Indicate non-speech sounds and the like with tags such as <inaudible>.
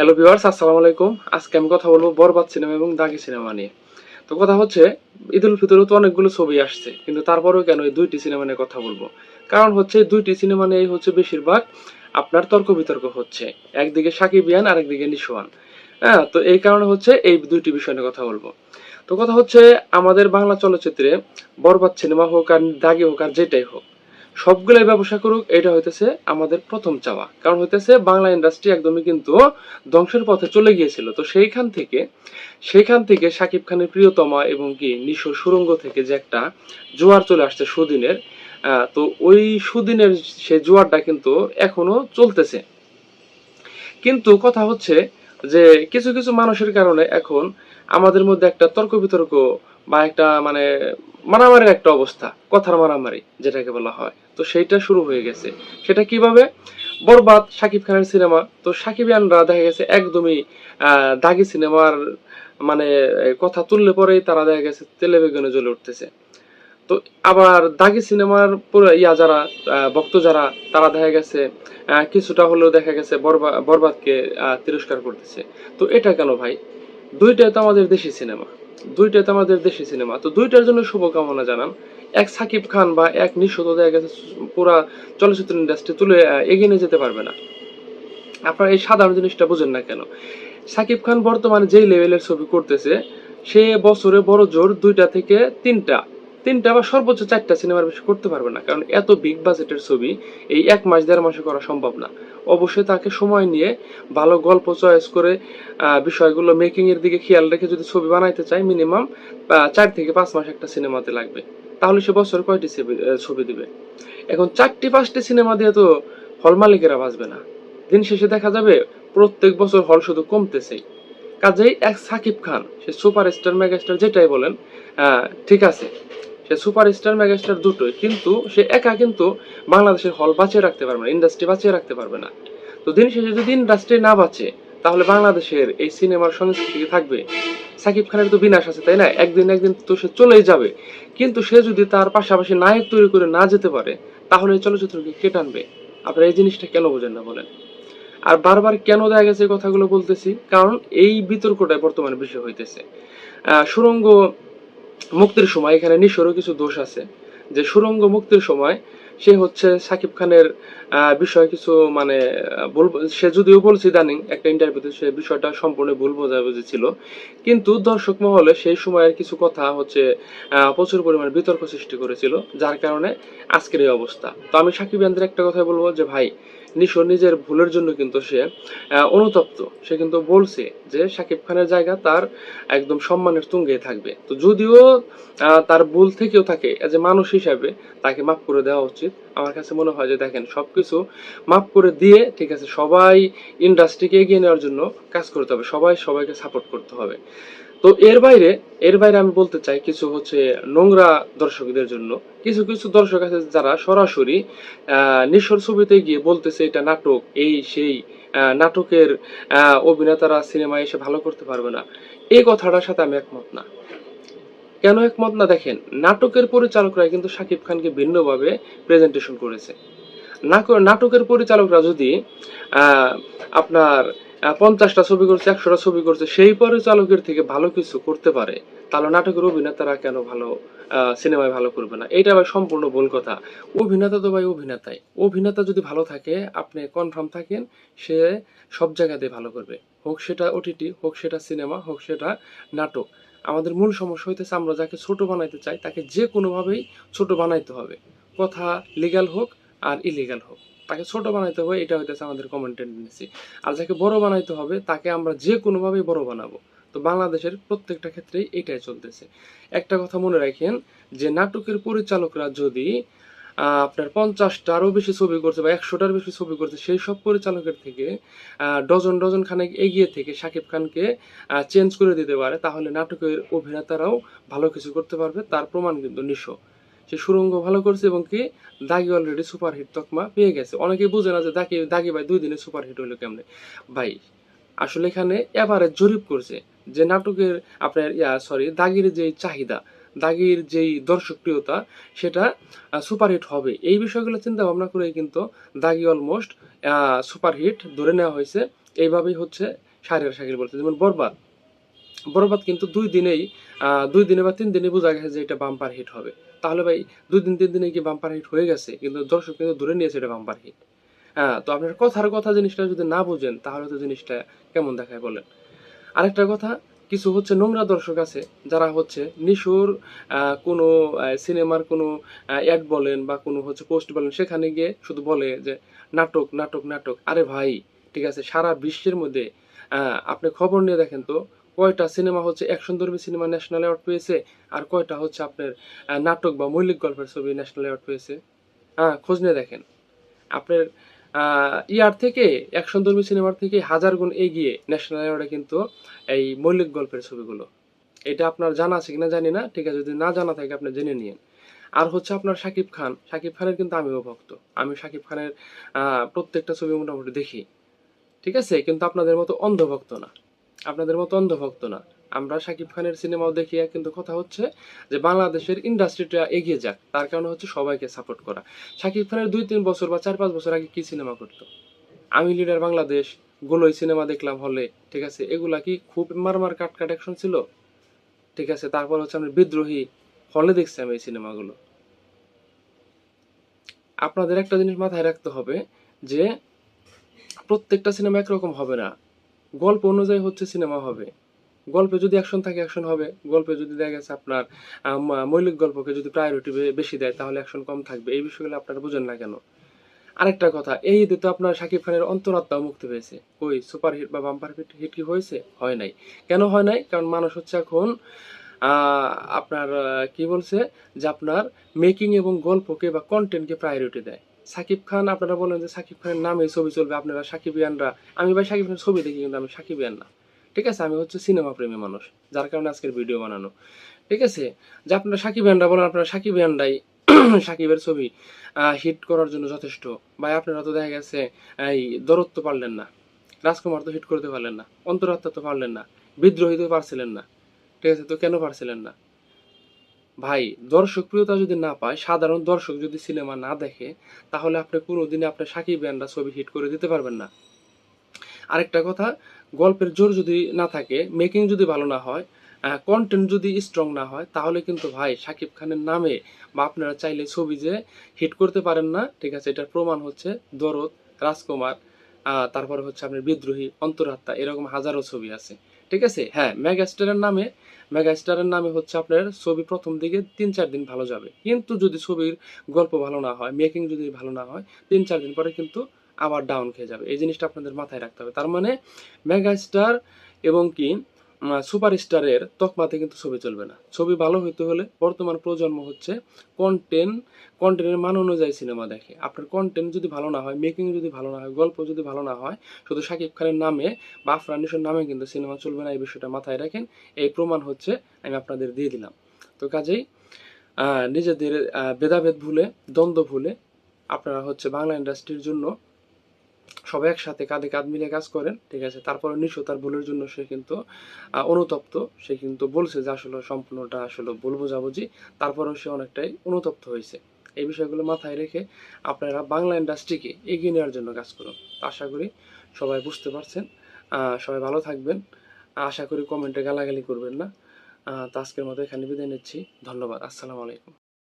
Hello viewers আসসালামু আলাইকুম। আজকে আমি কথা বলব বরবাদ সিনেমা এবং দাগি সিনেমা নিয়ে। তো কথা হচ্ছে ঈদ উল ফিতরেও তো অনেকগুলো ছবি আসছে, কিন্তু তারপরেও কেন এই দুইটি সিনেমা নিয়ে কথা বলব? কারণ হচ্ছে দুইটি সিনেমা নিয়ে হচ্ছে বেশিরভাগ আপনার তর্ক বিতর্ক হচ্ছে। একদিকে সাকিব ইয়ান, আরেকদিকে নিশোয়ান। হ্যাঁ তো এই কারণে হচ্ছে এই দুইটি বিষয় নিয়ে কথা বলব। তো কথা হচ্ছে, আমাদের বাংলা চলচ্চিত্রে বরবাদ সিনেমা হোক আর দাগি হোক আর যেটাই হোক সবগুলাই ব্যবসা করুক, এটা হইতেছে আমাদের প্রথম চাওয়া। কারণ হইতেছে বাংলা ইন্ডাস্ট্রি একদমই কিন্তু ধ্বংসের পথে চলে গিয়েছিল। তো সেইখান থেকে সেইখান থেকে শাকিব খানের প্রিয়তমা এবং কি নিশোর সুরঙ্গ থেকে যে একটা জোয়ার চলে আসছে সুদিনের তো ওই সুদিনের সে জোয়ারটা কিন্তু এখনও চলতেছে। কিন্তু কথা হচ্ছে যে কিছু কিছু মানুষের কারণে এখন আমাদের মধ্যে একটা তর্ক বিতর্ক বা একটা মানে মারামারির একটা অবস্থা, কথার মারামারি যেটাকে বলা হয়। তো সেইটা শুরু হয়ে গেছে। সেটা কীভাবে? বরবাদ শাকিব খানের সিনেমা। তো সাকিবিয়ানরা দেখা গেছে একদমই দাগি সিনেমার মানে কথা তুললে পরেই তারা দেখা গেছে বেগুনে জ্বলে উঠতেছে। তো আবার দাগি সিনেমার ইয়া যারা ভক্ত যারা, তারা দেখা গেছে কিছুটা হলেও দেখা গেছে বরবা- বরবাদকে তিরস্কার করতেছে। তো এটা কেন ভাই? দুইটাই তো আমাদের দেশি সিনেমা। দুইটাই তো আমাদের দেশি সিনেমা। তো দুইটার জন্য শুভকামনা জানান। এক সাকিব খান বা এক নিঃশত দেখা গেছে পুরা চলচ্চিত্র ইন্ডাস্ট্রি তুলে এগিয়ে নিয়ে যেতে পারবে না। আপনারা এই সাধারণ জিনিসটা বুঝেন না কেন? সাকিব খান বর্তমানে যেই লেভেলের ছবি করতেছে, সে বছরে বড় জোর দুইটা থেকে তিনটা তিনটা বা সর্বোচ্চ চারটা সিনেমার বেশি করতে পারবে না। কারণ এত বিগ বাজেটের ছবি এই এক মাস, দেড় মাসে করা সম্ভব না। অবশ্যই তাকে সময় নিয়ে ভালো গল্প চয়েস করে বিষয়গুলো মেকিং এর দিকে খেয়াল রেখে যদি ছবি বানাইতে চায় মিনিমাম চার থেকে পাঁচ মাস একটা সিনেমাতে লাগবে। তাহলে সে বছর কয়টি ছবি- দিবে? এখন চারটি পাঁচটি সিনেমা দিয়ে তো হল মালিকেরা বাঁচবে না। দিন শেষে দেখা যাবে প্রত্যেক বছর হল শুধু কমতেছেই কাজেই এক সাকিব খান, সে সুপারস্টার মেগাস্টার যেটাই বলেন ঠিক আছে। সে সুপারস্টার, মেগাস্টার দুটোই কিন্তু সে একা কিন্তু বাংলাদেশের হল বাঁচিয়ে রাখতে পারবে না ইন্ডাস্ট্রি বাঁচিয়ে রাখতে পারবে না। তো দিন শেষে যদি ইন্ডাস্ট্রি না বাঁচে, তাহলে বাংলাদেশের এই সিনেমার সংস্কৃতি থাকবে? সাকিব খানের তো বিনাশ আছে, তাই না? একদিন একদিন তো সে চলেই যাবে। কিন্তু সে যদি তার পাশাপাশি নায়ক তৈরি করে না যেতে পারে, তাহলে এই চলচ্চিত্রকে কে টানবে? আপনারা এই জিনিসটা কেন বোঝেন না বলেন? আর বারবার কেন দেখা গেছে কথাগুলো বলতেছি? কারণ এই বিতর্কটাই বর্তমানে বেশি হইতেছে। সুরঙ্গ মুক্তির সময়, এখানে নিশোরও কিছু দোষ আছে। যে সুরঙ্গ মুক্তির সময়, সে হচ্ছে সাকিব খানের বিষয়ে কিছু মানে বলব সে যদিও বলছে ইদানিং একটা ইন্টারভিউতে সে বিষয়টা সম্পূর্ণ ভুল বোঝাবুঝি ছিল। কিন্তু দর্শক মহলে সেই সময়ের কিছু কথা হচ্ছে প্রচুর পরিমাণে বিতর্ক সৃষ্টি করেছিল, যার কারণে আজকের এই অবস্থা। তো আমি সাকিব ইয়ানদের একটা কথা বলব যে, ভাই নিশো নিজের ভুলের জন্য কিন্তু সে অনুতপ্ত। সে কিন্তু বলছে যে সাকিব খানের জায়গা তার একদম সম্মানের তুঙ্গে থাকবে। তো যদিও তার ভুল থেকেও থাকে যে মানুষ হিসাবে তাকে মাফ করে দেওয়া উচিত। আমার কাছে মনে হয় যে দেখেন, সবকিছু মাফ করে দিয়ে, ঠিক আছে, সবাই ইন্ডাস্ট্রিকে এগিয়ে নেওয়ার জন্য কাজ করতে হবে। সবাই সবাইকে সাপোর্ট করতে হবে। তো এর বাইরে এর বাইরে আমি বলতে চাই কিছু হচ্ছে নোংরা দর্শকদের জন্য। কিছু কিছু দর্শক আছে যারা সরাসরি নিঃস্বর ছবিতে গিয়ে বলতেছে এটা নাটক, এই সেই নাটকের অভিনেতারা সিনেমায় এসে ভালো করতে পারবে না। এই কথাটার সাথে আমি একমত না। কেন একমত না? দেখেন, নাটকের পরিচালকরা কিন্তু শাকিব খানকে ভিন্নভাবে প্রেজেন্টেশন করেছে। নাটকের পরিচালকরা যদি আপনার পঞ্চাশটা ছবি করছে, একশোটা ছবি করছে, সেই পরিচালকের থেকে ভালো কিছু করতে পারে। তাহলে নাটকের অভিনেতারা কেন ভালো সিনেমায় ভালো করবে না? এটা ভাই সম্পূর্ণ ভুল কথা। অভিনেতা তো ভাই অভিনেতাই। অভিনেতা যদি ভালো থাকে, আপনি কনফার্ম থাকেন, সে সব জায়গাতে ভালো করবে। হোক সেটা ওটিটি হোক সেটা সিনেমা, হোক সেটা নাটক। আমাদের মূল সমস্যা হইতেছে আমরা যাকে ছোট বানাইতে চাই, তাকে যে কোনোভাবেই ছোট বানাইতে হবে। কথা লিগাল হোক আর ইলিগাল হোক। তাকে ছোট বানাইতে হবে, এটা হইতেছে আমাদের কমন টেন্ডেন্সি আর যাকে বড় বানাইতে হবে, তাকে আমরা যে কোনোভাবেই বড় বানাবো। তো বাংলাদেশের প্রত্যেকটা ক্ষেত্রেই এটাই চলতেছে। একটা কথা মনে রাখেন, যে নাটকের পরিচালকরা যদি আপনার পঞ্চাশটারও বেশি ছবি করছে বা একশোটার বেশি ছবি করছে, সেই সব পরিচালকের থেকে ডজন ডজন খানেক এগিয়ে থেকে শাকিব খানকে চেঞ্জ করে দিতে পারে, তাহলে নাটকের অভিনেতারাও ভালো কিছু করতে পারবে, তার প্রমাণ কিন্তু নিঃস্ব। সে সুরঙ্গ ভালো করছে এবং কি দাগি অলরেডি সুপারহিট তকমা পেয়ে গেছে। অনেকে বুঝে না যে দাগি দাগি ভাই দুই দিনে সুপারহিট হলো কেমনে? ভাই, আসলে এখানে এবারে জরিপ করছে যে নাটকের আপনার ইয়া সরি দাগির যে চাহিদা, দাগির যেই দর্শকপ্রিয়তা, সেটা সুপারহিট হবে। এই বিষয়গুলো চিন্তা ভাবনা করে কিন্তু দাগি অলমোস্ট সুপারহিট ধরে নেওয়া হয়েছে। এইভাবেই হচ্ছে শাহরিয়ার শাকির বলছে। যেমন বরবাদ বরবাদ কিন্তু দুই দিনেই দুই দিনে বা তিন দিনে বোঝা গেছে যে এটা বাম্পার হিট হবে। তাহলে ভাই, দুই দিন, তিন দিনে কি বাম্পার হিট হয়ে গেছে? কিন্তু দর্শক কিন্তু ধরে নিয়েছে এটা বাম্পার হিট হ্যাঁ তো আপনার কথার কথা জিনিসটা যদি না বুঝেন, তাহলে তো জিনিসটা কেমন দেখায় বলেন? আরেকটা কথা, কিছু হচ্ছে নোংরা দর্শক আছে, যারা হচ্ছে নিশুর কোনো সিনেমার কোনো অ্যাড বলেন বা কোনো হচ্ছে পোস্ট বলেন, সেখানে গিয়ে শুধু বলে যে, নাটক নাটক নাটক। আরে ভাই, ঠিক আছে, সারা বিশ্বের মধ্যে আপনি খবর নিয়ে দেখেন তো কয়টা সিনেমা হচ্ছে অ্যাকশন ধর্মী সিনেমা ন্যাশনাল অ্যাওয়ার্ড পেয়েছে আর কয়টা হচ্ছে আপনার নাটক বা মৌলিক গল্পের ছবি ন্যাশনাল অ্যাওয়ার্ড পেয়েছে? হ্যাঁ খোঁজ নিয়ে দেখেন। আপনার ইয়ার থেকে অ্যাকশন ধর্মী সিনেমার থেকে হাজার গুণ এগিয়ে ন্যাশনাল অ্যাওয়ার্ডে কিন্তু এই মৌলিক গল্পের ছবিগুলো। এটা আপনার জানা আছে কিনা জানি না, ঠিক আছে, যদি না জানা থাকে আপনি জেনে নিন আর হচ্ছে আপনার শাকিব খান, শাকিব খানের কিন্তু আমিও ভক্ত। আমি শাকিব খানের প্রত্যেকটা ছবি মোটামুটি দেখি। ঠিক আছে, কিন্তু আপনাদের মতো অন্ধভক্ত না। আপনাদের মতো অন্ধভক্ত না। আমরা শাকিব খানের সিনেমাও দেখি কিন্তু কথা হচ্ছে যে বাংলাদেশের ইন্ডাস্ট্রিটা এগিয়ে যাক, তার কারণে হচ্ছে সবাইকে সাপোর্ট করা। শাকিব খানের দুই তিন বছর বা চার পাঁচ বছর আগে কি সিনেমা করতো? আমি লিডার বাংলাদেশ, গোলই সিনেমা দেখলাম হলে, ঠিক আছে? এগুলা কি খুব মারমার কাট কাট অ্যাকশন ছিল? ঠিক আছে, তারপর হচ্ছে আমি বিদ্রোহী হলে দেখছি আমি এই সিনেমাগুলো। আপনাদের একটা জিনিস মাথায় রাখতে হবে যে প্রত্যেকটা সিনেমা একরকম হবে না। গল্প অনুযায়ী হচ্ছে সিনেমা হবে। গল্পে যদি অ্যাকশন থাকে অ্যাকশন হবে। গল্পে যদি দেখা গেছে আপনার মৌলিক গল্পকে যদি প্রায়োরিটি বেশি দেয়, তাহলে অ্যাকশন কম থাকবে। এই বিষয়গুলো আপনারা বোঝেন না কেন? আরেকটা কথা, এই ঈদে তো আপনার শাকিব খানের অন্তরাত্মাও মুক্তি পেয়েছে। কই সুপার হিট বা বাম্পার হিট হিট কি হয়েছে? হয় নাই। কেন হয় নাই? কারণ মানুষ হচ্ছে এখন আপনার কি বলছে? যে আপনার মেকিং এবং গল্পকে বা কন্টেন্টকে প্রায়োরিটি দেয়। সাকিব খান, আপনারা বলেন যে সাকিব খানের নামে ছবি চলবে, আপনারা সাকিবিয়ানরা আমি ভাই সাকিব খানের ছবি দেখি কিন্তু আমি সাকিবিয়ান না। ঠিক আছে? আমি হচ্ছে সিনেমা প্রেমী মানুষ, যার কারণে আজকের ভিডিও বানানো। ঠিক আছে? যে আপনারা সাকিবিয়ানরা বলেন, আপনারা সাকিবিয়ানরাই <clears throat> সাকিবের ছবি হিট করার জন্য যথেষ্ট। ভাই, আপনারা তো দেখা গেছে, এই দরত্ব পারলেন না, রাজকুমার তো হিট করতে পারলেন না, অন্তরাত্মা তো পারলেন না, বিদ্রোহী তো পারছিলেন না। ঠিক আছে? তো কেন পারছিলেন না? ভাই, দর্শক প্রিয়তা যদি না পায়, সাধারণ দর্শক যদি সিনেমা না দেখে, তাহলে আপনি কোনোদিনই আপনার সাকিব ব্যান্ডরা ছবি হিট করে দিতে পারবেন না। আরেকটা কথা, গল্পের জোর যদি না থাকে মেকিং যদি ভালো না হয় কন্টেন্ট যদি স্ট্রং না হয়, তাহলে কিন্তু ভাই, সাকিব খানের নামে বা আপনারা চাইলে ছবি যে হিট করতে পারেন না, ঠিক আছে, এটার প্রমাণ হচ্ছে দরদ, রাজকুমার তারপরে হচ্ছে আপনার বিদ্রোহী, অন্তরাত্মা, এরকম হাজারো ছবি আছে। ঠিক আছে? হ্যাঁ মেগাস্টারের নামে মেগাস্টারের নামে হচ্ছে আপনার ছবি প্রথম দিকে তিন চার দিন ভালো যাবে। কিন্তু যদি ছবির গল্প ভালো না হয় মেকিং যদি ভালো না হয়, তিন চার দিন পরে কিন্তু আবার ডাউন খেয়ে যাবে। এই জিনিসটা আপনাদের মাথায় রাখতে হবে। তার মানে মেগাস্টার এবং কি সুপারস্টারের তকমাতে কিন্তু ছবি চলবে না। ছবি ভালো হইতে হলে বর্তমান প্রজন্ম হচ্ছে কন্টেন্ট কন্টেন্টের মান অনুযায়ী সিনেমা দেখে। আপনার কন্টেন্ট যদি ভালো না হয় মেকিং যদি ভালো না হয়, গল্প যদি ভালো না হয়, শুধু শাকিব খানের নামে বা আফরান নিশোর নামে কিন্তু সিনেমা চলবে না, এই বিষয়টা মাথায় রাখেন। এই প্রমাণ হচ্ছে আমি আপনাদের দিয়ে দিলাম। তো কাজেই নিজেদের ভেদাভেদ ভুলে, দ্বন্দ্ব ভুলে আপনারা হচ্ছে বাংলা ইন্ডাস্ট্রির জন্য সবাই একসাথে কাঁধে কাঁধ মিলে কাজ করেন, ঠিক আছে? তারপরে নিশো তার ভুলের জন্য সে কিন্তু অনুতপ্ত। সে কিন্তু বলছে যে আসলে সম্পূর্ণটা আসলে ভুল বোঝাবুঝি। তারপরেও সে অনেকটাই অনুতপ্ত হয়েছে। এই বিষয়গুলো মাথায় রেখে আপনারা বাংলা ইন্ডাস্ট্রিকে এগিয়ে নেওয়ার জন্য কাজ করুন। আশা করি সবাই বুঝতে পারছেন। সবাই ভালো থাকবেন। আশা করি কমেন্টে গালাগালি করবেন না। তো আজকের মতো এখানে বিদায় নিচ্ছি। ধন্যবাদ। আসসালামু আলাইকুম।